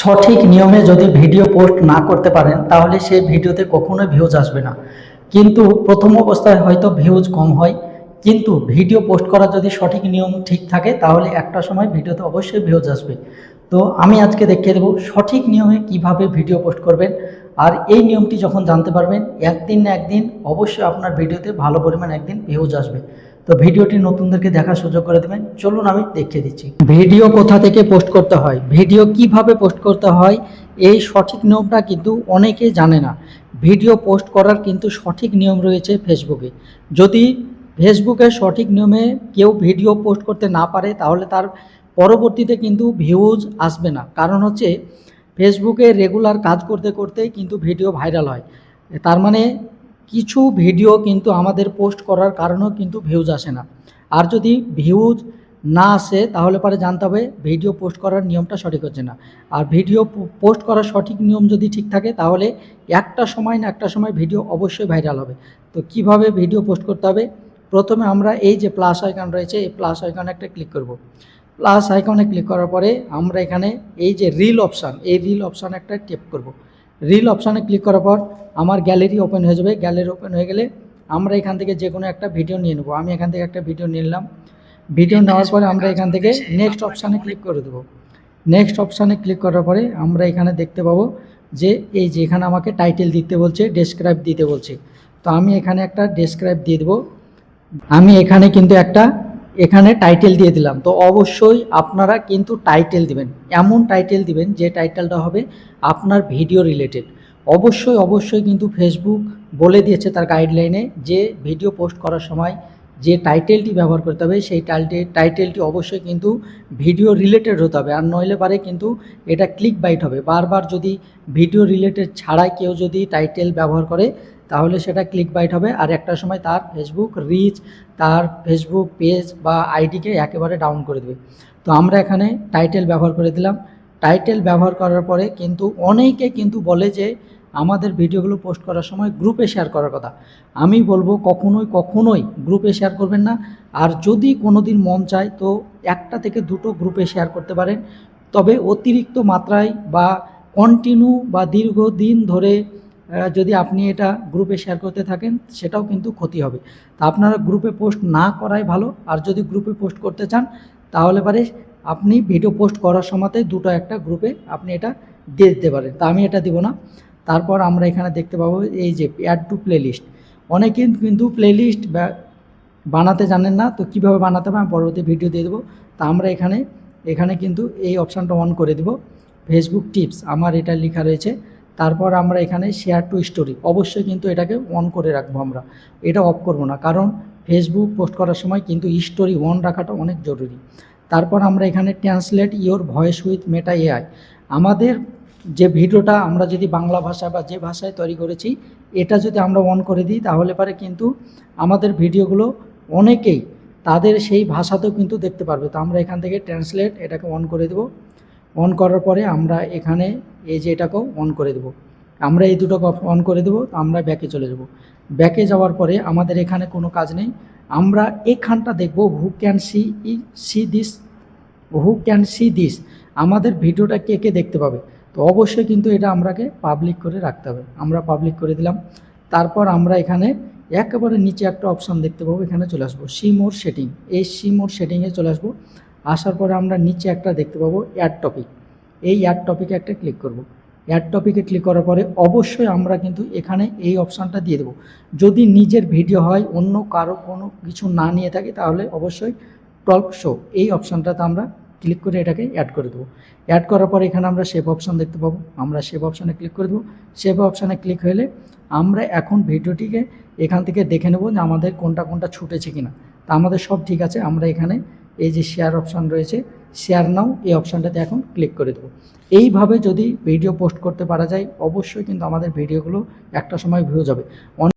সঠিক নিয়মে যদি ভিডিও পোস্ট না করতে পারেন, তাহলে সেই ভিডিওতে কখনোই ভিউজ আসবে না। কিন্তু প্রথম অবস্থায় হয়তো ভিউজ কম হয়। কিন্তু ভিডিও পোস্ট করার যদি সঠিক নিয়ম ঠিক থাকে, তাহলে একটা সময় ভিডিওতে অবশ্যই ভিউজ আসবে। তো আমি আজকে দেখিয়ে দেবো সঠিক নিয়মে কীভাবে ভিডিও পোস্ট করবেন। আর এই নিয়মটি যখন জানতে পারবেন, একদিন না একদিন অবশ্যই আপনার ভিডিওতে ভালো পরিমাণ একদিন ভিউজ আসবে। তো ভিডিওটি নতুনদেরকে দেখার সুযোগ করে দেবেন। চলুন আমি দেখিয়ে দিচ্ছি। ভিডিও কোথা থেকে পোস্ট করতে হয়? ভিডিও কীভাবে পোস্ট করতে হয়? এই সঠিক নিয়মটা কিন্তু অনেকে জানে না। ভিডিও পোস্ট করার কিন্তু সঠিক নিয়ম রয়েছে ফেসবুকে। যদি ফেসবুকের সঠিক নিয়মে কেউ ভিডিও পোস্ট করতে না পারে, তাহলে তার পরবর্তীতে কিন্তু ভিউজ আসবে না। কারণ হচ্ছে, ফেসবুকে রেগুলার কাজ করতে করতে কিন্তু ভিডিও ভাইরাল হয়। তার মানে কিছু ভিডিও কিন্তু আমাদের পোস্ট করার কারণেও কিন্তু ভিউজ আসে না। আর যদি ভিউজ না আসে, তাহলে পরে জানতে হবে ভিডিও পোস্ট করার নিয়মটা সঠিক হচ্ছে না। আর ভিডিও পোস্ট করার সঠিক নিয়ম যদি ঠিক থাকে, তাহলে একটা সময় না একটা সময় ভিডিও অবশ্যই ভাইরাল হবে। তো কীভাবে ভিডিও পোস্ট করতে হবে? প্রথমে আমরা এই যে প্লাস আইকন রয়েছে, এই প্লাস আইকনে একটা ক্লিক করব। প্লাস আইকনে ক্লিক করার পরে আমরা এখানে এই যে রিল অপশান এই রিল অপশান একটা টেপ করব। রিল অপশানে ক্লিক করার পর আমার গ্যালারি ওপেন হয়ে যাবে। গ্যালারি ওপেন হয়ে গেলে আমরা এখান থেকে যে কোনো একটা ভিডিও নিয়ে নেব। আমি এখান থেকে একটা ভিডিও নিয়ে নিলাম। ভিডিও নেওয়ার পরে আমরা এখান থেকে নেক্সট অপশানে ক্লিক করে দেবো। নেক্সট অপশানে ক্লিক করার পরে আমরা এখানে দেখতে পাবো যে এই যে এখানে আমাকে টাইটেল দিতে বলছে ডেসক্রাইব দিতে বলছে। তো আমি এখানে একটা ডেসক্রাইব দিয়ে দেবো। আমি এখানে কিন্তু একটা এখানে টাইটেল দিয়ে দিলাম। তো অবশ্যই আপনারা কিন্তু টাইটেল দিবেন। এমন টাইটেল দিবেন যে টাইটেলটা হবে আপনার ভিডিও রিলেটেড অবশ্যই অবশ্যই কিন্তু ফেসবুক বলে দিয়েছে তার গাইডলাইনে যে ভিডিও পোস্ট করার সময় যে টাইটেলটি ব্যবহার করতে হবে, সেই টাইটেল টাইটেলটি অবশ্যই কিন্তু ভিডিও রিলেটেড হতে হবে। আর নইলে পারে কিন্তু এটা ক্লিক বাইট হবে। বারবার যদি ভিডিও রিলেটেড ছাড়াই কেউ যদি টাইটেল ব্যবহার করে তাহলে সেটা ক্লিক বাইট হবে আর একটা সময় তার ফেসবুক রিচ তার ফেসবুক পেজ বা আইডিকে একেবারে ডাউন করে দেবে। তো আমরা এখানে টাইটেল ব্যবহার করে দিলাম। টাইটেল ব্যবহার করার পরে কিন্তু অনেকে কিন্তু বলে যে আমাদের ভিডিওগুলো পোস্ট করার সময় গ্রুপে শেয়ার করার কথা। আমি বলব কখনোই কখনোই গ্রুপে শেয়ার করবেন না। আর যদি কোনো দিন মন চায় তো একটা থেকে দুটো গ্রুপে শেয়ার করতে পারেন। তবে অতিরিক্ত মাত্রায় বা কন্টিনিউ বা দীর্ঘদিন ধরে যদি আপনি এটা গ্রুপে শেয়ার করতে থাকেন, সেটাও কিন্তু ক্ষতি হবে। তা আপনারা গ্রুপে পোস্ট না করাই ভালো। আর যদি গ্রুপে পোস্ট করতে চান, তাহলে পারে আপনি ভিডিও পোস্ট করার সময়তে দুটো একটা গ্রুপে আপনি এটা দিয়ে দিতে পারেন। তা আমি এটা দিব না। তারপর আমরা এখানে দেখতে পাবো এই যে অ্যাড টু প্লেলিস্ট অনেকে কিন্তু প্লেলিস্ট বানাতে জানেন না, তো কীভাবে বানাতে হবে আমি পরবর্তী ভিডিও দিয়ে দেবো। তা আমরা এখানে এখানে কিন্তু এই অপশানটা অন করে দেবো। ফেসবুক টিপস আমার এটা লেখা রয়েছে। তারপর আমরা এখানে শেয়ার টু স্টোরি অবশ্যই কিন্তু এটাকে অন করে রাখব আমরা। এটা অফ করব না। কারণ ফেসবুক পোস্ট করার সময় কিন্তু স্টোরি অন রাখাটা অনেক জরুরি। তারপর আমরা এখানে translate your voice with Meta AI আমাদের যে ভিডিওটা আমরা যদি বাংলা ভাষা বা যে ভাষায় তৈরি করেছি, এটা যদি আমরা অন করে দিই, তাহলে পারে কিন্তু আমাদের ভিডিওগুলো অনেকেই তাদের সেই ভাষাতেও কিন্তু দেখতে পারবে। তো আমরা এখান থেকে ট্রান্সলেট এটাকে অন করে দেবো। অন করার পরে আমরা এখানে এই যে এটাকেও অন করে দেবো। আমরা এই দুটোকে অন করে দেবো আমরা ব্যাকে চলে যাব। ব্যাকে যাওয়ার পরে আমাদের এখানে কোনো কাজ নেই। আমরা এখানটা দেখব who can see E see this who can see this আমাদের ভিডিওটা কে কে দেখতে পাবে? তো অবশ্যই কিন্তু এটা আমরাকে পাবলিক করে রাখতে হবে। আমরা পাবলিক করে দিলাম। তারপর আমরা এখানে একেবারে নিচে একটা অপশান দেখতে পাবো। এখানে চলে আসব। সি মোর সেটিং এই সি মোর সেটিংয়ে চলে আসব। আসার পরে আমরা নিচে একটা দেখতে পাবো অ্যাড টপিক এই অ্যাড টপিকে একটা ক্লিক করব। অ্যাড টপিকে ক্লিক করার পরে অবশ্যই আমরা কিন্তু এখানে এই অপশানটা দিয়ে দেবো। যদি নিজের ভিডিও হয়, অন্য কারও কোনো কিছু না নিয়ে থাকি, তাহলে অবশ্যই টক শো এই অপশানটাতে আমরা ক্লিক করে এটাকে অ্যাড করে দেবো। অ্যাড করার পরে এখানে আমরা সেভ অপশান দেখতে পাবো। আমরা সেভ অপশানে ক্লিক করে দেবো। সেভ অপশানে ক্লিক হলে আমরা এখন ভিডিওটিকে এখান থেকে দেখে নেব যে আমাদের কোনটা কোনটা ছুটেছে কিনা। তা আমাদের সব ঠিক আছে, আমরা এখানে এই যে শেয়ার অপশান রয়েছে শেয়ার নাও এই অপশানটাতে এখন ক্লিক করে দেবো। এইভাবে যদি ভিডিও পোস্ট করতে পারা যায়, অবশ্যই কিন্তু আমাদের ভিডিওগুলো একটা সময় ভিউ যাবে।